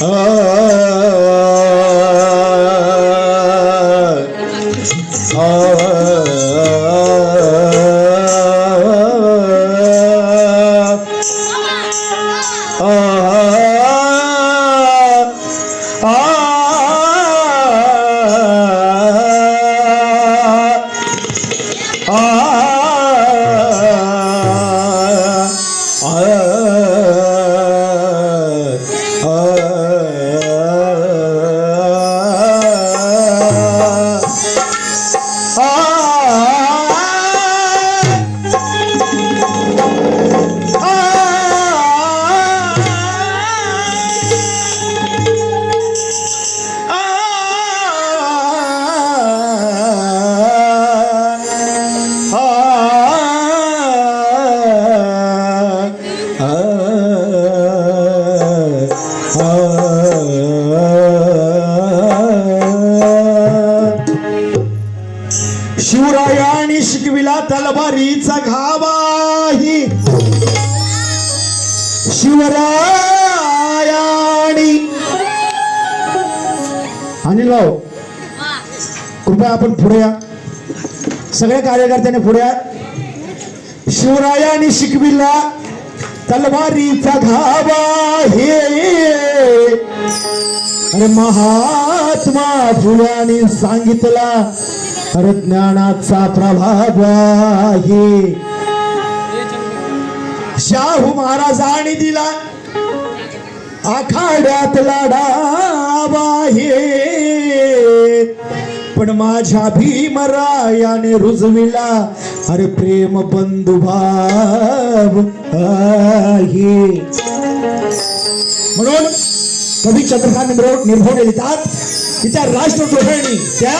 啊 शिवरायाने शिकविला तलवारीचा घावाही शिवरायाणी अनिल भाऊ कृपया आपण पुढे या. सगळ्या कार्यकर्त्यांनी पुढे या. शिवरायाने शिकविला तलवारीचा घावा हे. अरे महात्मा फुल्याने सांगितला अरे ज्ञानाचा प्रभाव आहे. शाहू महाराजांनी दिला आखाड्यात लढावा आहे. पण माझ्या भीमरायाने रुजविला अरे प्रेम बंधुभाव आहे. म्हणून कवी चंद्रकांत निर्भो लिहितात. की त्या राष्ट्रद्रोहिणी त्या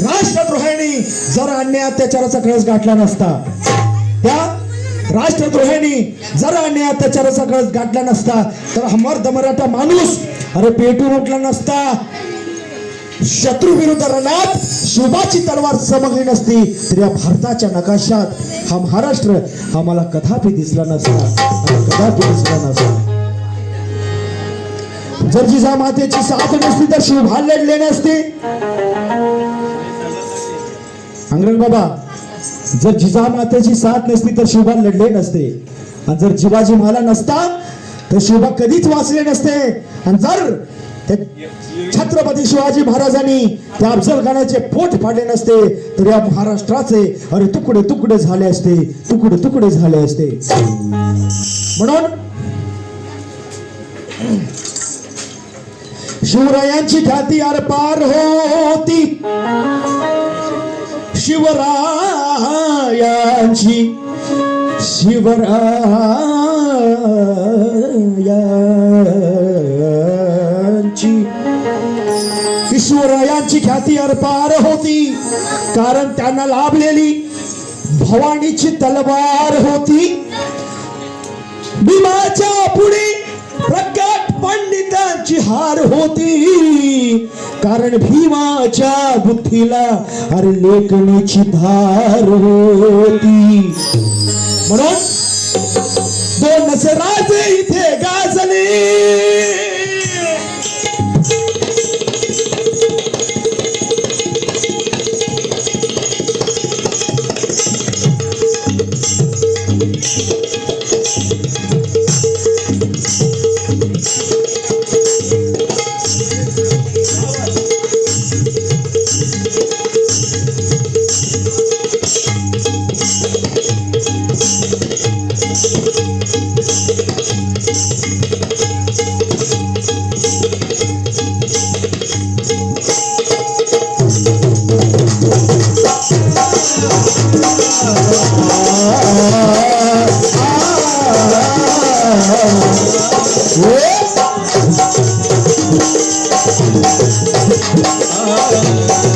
राष्ट्रद्रोहिणी जर अन्याय अत्याचाराचा कळस गाठला नसता त्या राष्ट्रद्रोहिणी जर अन्याय अत्याचाराचा कळस गाठला नसता तर हमर दमराटा माणूस अरे पेटून उठला नसता. शत्रू विरुद्ध रणात शुभाची तलवार समगली नसती तरी या भारताच्या नकाशात हा महाराष्ट्र हा मला कदापि दिसला नसता. कदापि दिसला नसता. जर जिजा मातेची साथ नसती तर शिवभान लढले नसते. अंगरंग बाबा जर जिजा मातेची साथ नसती तर शिवभान लढले नसते. आणि जर जिवाजी मला नसता तर शिवबा कधीच वाचले नसते. आणि जर छत्रपती शिवाजी महाराजांनी त्या अफजलखानाचे पोट फाडले नसते तर या महाराष्ट्राचे अरे तुकडे तुकडे झाले असते तुकडे तुकडे झाले असते. म्हणून शिवरायांची ख्याती आरपार होती. शिवरायांची शिवरायांची. ईश्वरायांची ख्याती अरपार होती कारण त्यांना लाभलेली भवानीची तलवार होती. भीमाच्या पुढे पंडितांची हार होती. कारण भीमाच्या बुद्धीला अरे लेखणीची धार होती. म्हणून दोन राजे इथे गाजले. Oh,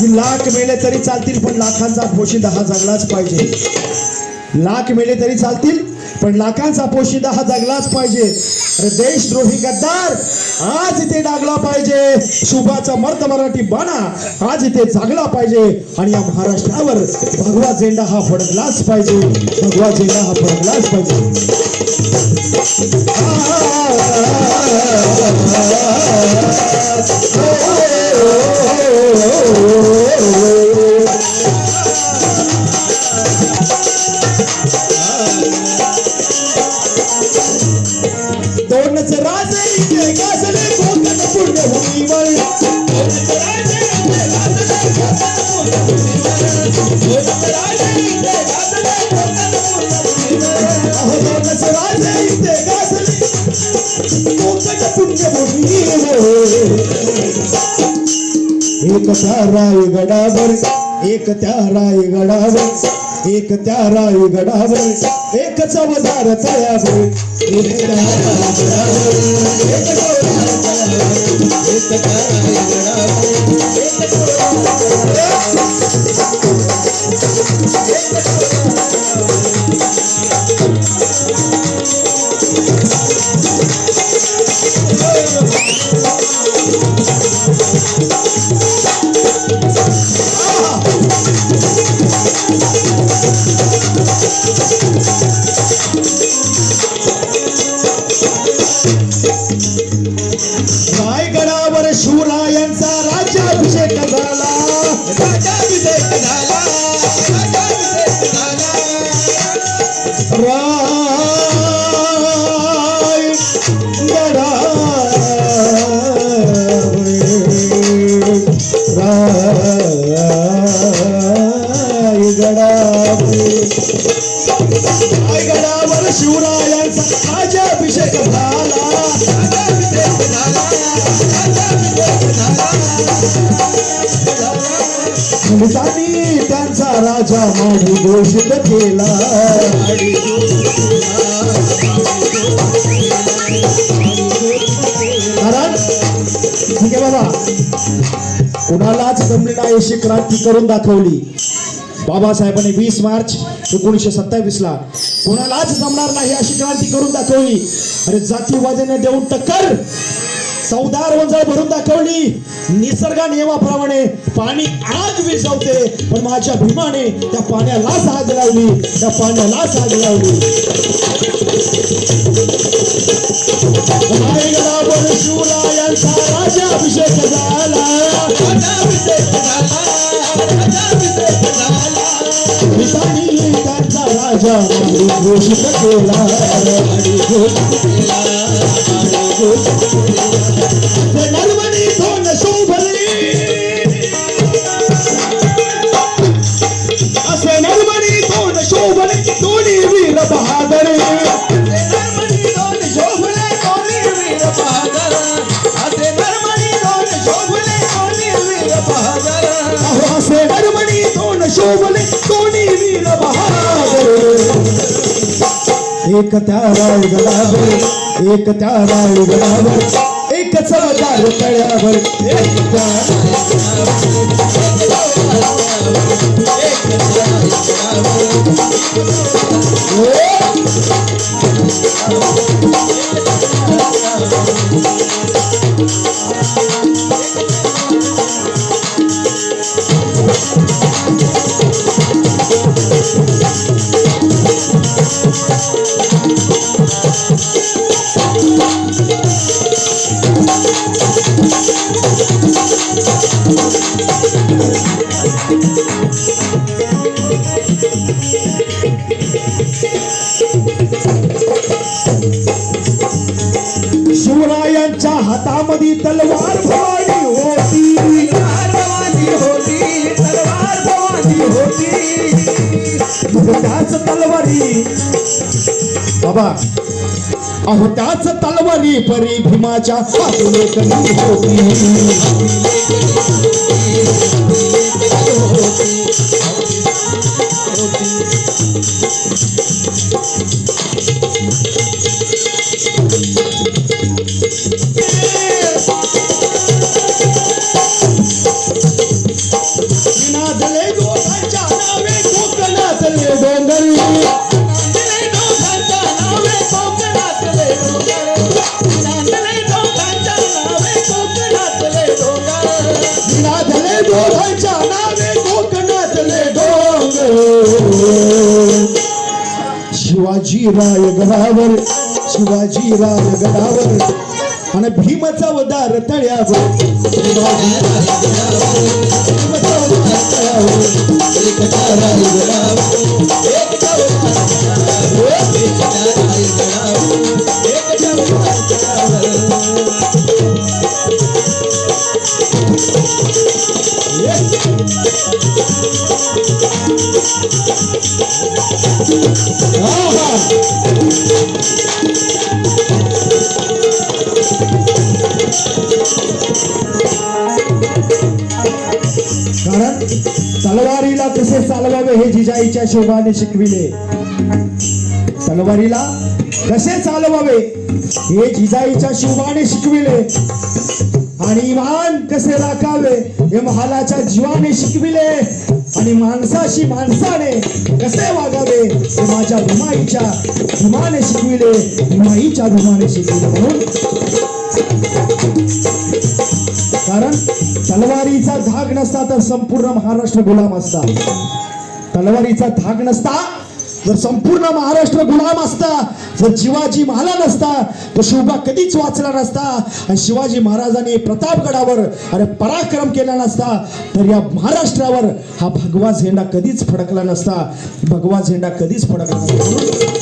की लाख मेले तरी चालतील पण लाखांचा पोशिंदा हा जगलाच पाहिजे. लाख मेले तरी चालतील पण लाखांचा पोशिंदा हा जगलाच पाहिजे. अरे देशद्रोही गद्दार आज इथे डागला पाहिजे. शुभाचा मर्द मराठी बाणा आज इथे जागला पाहिजे. आणि या महाराष्ट्रावर भगवा झेंडा हा फडकलाच पाहिजे. भगवा झेंडा हा फडकलाच पाहिजे. कसा रायगडावर एक त्या रायगडावर एक त्या रायगडावर एक चवदार तयावर एक त्या रायगडावर. एक रायगडावर शिवरायांचा राज्याभिषेक झाला. राज्याभिषेक त्यांचा राजा माडी घोषित केला. कुणालाच जमली नाही अशी क्रांती करून दाखवली. बाबासाहेबांनी वीस मार्च एकोणीसशे सत्तावीस ला कुणालाच जमणार नाही अशी क्रांती करून दाखवली. अरे जातीवाद्याने देऊन टक्कर. चौदार वंजळ भरून दाखवली. निसर्गा नियमाप्रमाणे पाणी आग विझवते. पण माझ्या भीमाने त्या पाण्यालाच आग लावली. त्या पाण्यालाच आग लावली. शिवरायांचा राज्याभिषेक झाला. राज्याभिषेक झाला राज्याभिषेक झाला पितानी त्यांचा राजा माडी घोषित केला एक त्या रायगडावर एक त्या रायगडावर एक चमदार तळ्यावर एक त्या शिवरायांच्या तलवार भवानी होती त्याच तलवारी बाबा अहो त्याच तलवारी परी भीमाच्या नाचले दोघांच्या नावे कोकणातले डोंगरी. नाचले दोघांच्या नावे कोकणातले शिवाजी तळ्यावर. एकटा तलवारीला कसे चालवावे हे जिजाईच्या शोभाने शिकविले. तलवारीला कसे चालवावे हे जिजाईच्या शोभाने शिकविले. आणि मान कसे राखावे हे महालाच्या जीवाने शिकविले. आणि माणसाशी माणसाने कसे वागावे हे माझ्या भुमाईच्या धुमाने शिकविले. भुमाईच्या धुमाने शिकविले. म्हणून कारण तलवारीचा धाग नसता तर संपूर्ण महाराष्ट्र गुलाम असता. तलवारीचा धाग नसता जर संपूर्ण महाराष्ट्र गुलाम असता. जर शिवाजी महाला नसता तर शिवबा कधीच वाचला नसता. आणि शिवाजी महाराजांनी प्रतापगडावर अरे पराक्रम केला नसता तर या महाराष्ट्रावर हा भगवा झेंडा कधीच फडकला नसता. भगवा झेंडा कधीच फडकला नसता.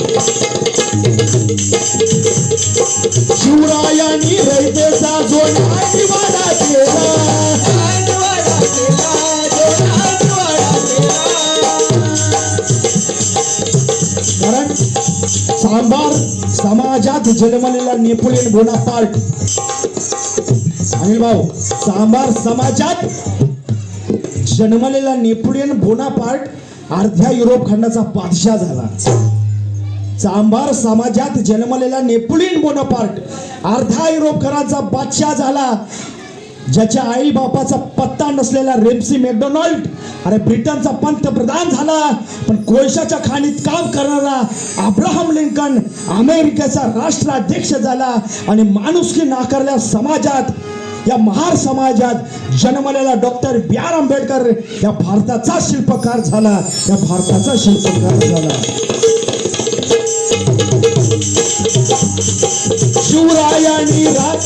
शिवरायांनी रयतेचा जो केला कारण सांबार समाजात जन्मलेला नेपोलियन बोनापार्ट. अनिल भाऊ सांबार समाजात जन्मलेला नेपोलियन बोनापार्ट अर्ध्या युरोप खंडाचा बादशाह झाला. चांभार समाजात जन्मलेला नेपोलियन बोनापार्ट अर्धा युरोपकरांचा बादशाह झाला. ज्याच्या आई बापाचा पत्ता नसलेला रेम्सी मॅकडोनाल्ड अरे ब्रिटनचा पंतप्रधान झाला. पण कोळशाच्या खाणीत काम करणारा अब्राहम लिंकन अमेरिकेचा राष्ट्राध्यक्ष झाला आणि माणुसकी नाकारल्या समाजात या महार समाजात जन्मलेला डॉक्टर बी आर आंबेडकर या भारताचा शिल्पकार झाला. या भारताचा शिल्पकार झाला. शिवरायानी राज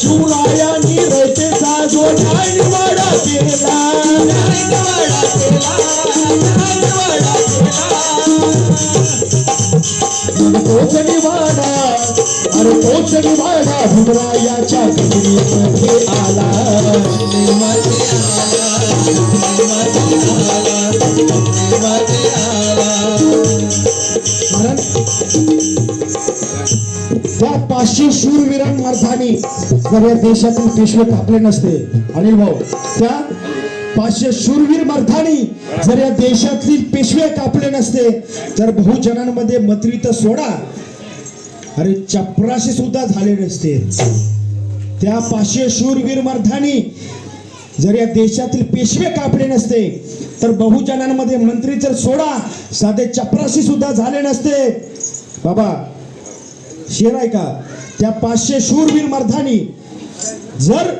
शिवरायानी रयतेचा जो न्यायनिवाडा केला. न्यायनिवाडा केला न्यायनिवाडा केला तोच निवाडा अरे तोच निवाडा भीमरायाच्या शूरवीरांमार्फाने जर या देशातील पेशवे कापले नसते. अनिल भाऊ त्या पाचशे शूरवीर मर्थानी जर या देशातील पेशवे कापले नसते तर बहुजनांमध्ये मंत्री तर सोडा. अरे चपराशी सुद्धा झाले नसते. त्या पाचशे शूरवीर मर्धानी जर या देशातील पेशवे कापले नसते तर बहुजनांमध्ये मंत्री जर सोडा. साधे चपराशी सुद्धा झाले नसते. बाबा शेर आहे का? त्या पाचशे शूरवीर मर्धानी जर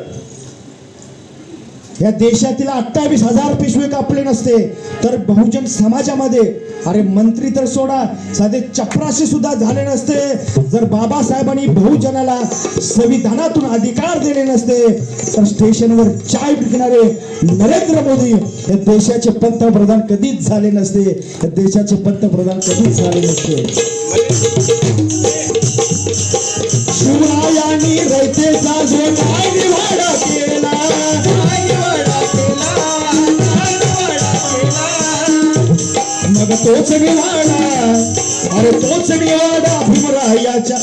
या देशातील अठ्ठावीस हजार पिशवे कापले नसते तर बहुजन समाजामध्ये अरे मंत्री तर सोडा साधे चपराशी सुद्धा झाले नसते. जर बाबासाहेबांनी बहुजनाला संविधानातून अधिकार दिले नसते तर स्टेशनवर चाय विकणारे नरेंद्र मोदी या देशाचे पंतप्रधान कधीच झाले नसते. या देशाचे पंतप्रधान कधीच झाले नसते. शिवरायांनी रयतेचा जो न्याय निवाडा केला मग तोच निवाडा अरे तोच निवाडा भीमरायाच्या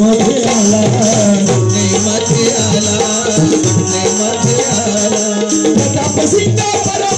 मध्ये आला. प्रतापसिंग परंपरेचा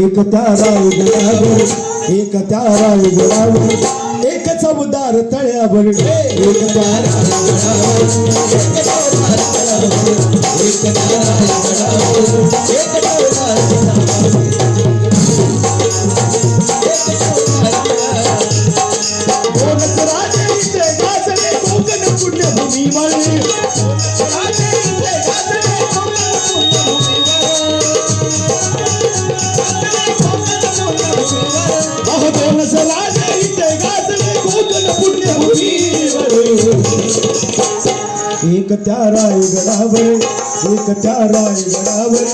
एक तारा राव गडावर एक त्या रायगडावर एक चौदार तळ्यावर एक त्या दोनच एक त्या रायगडावर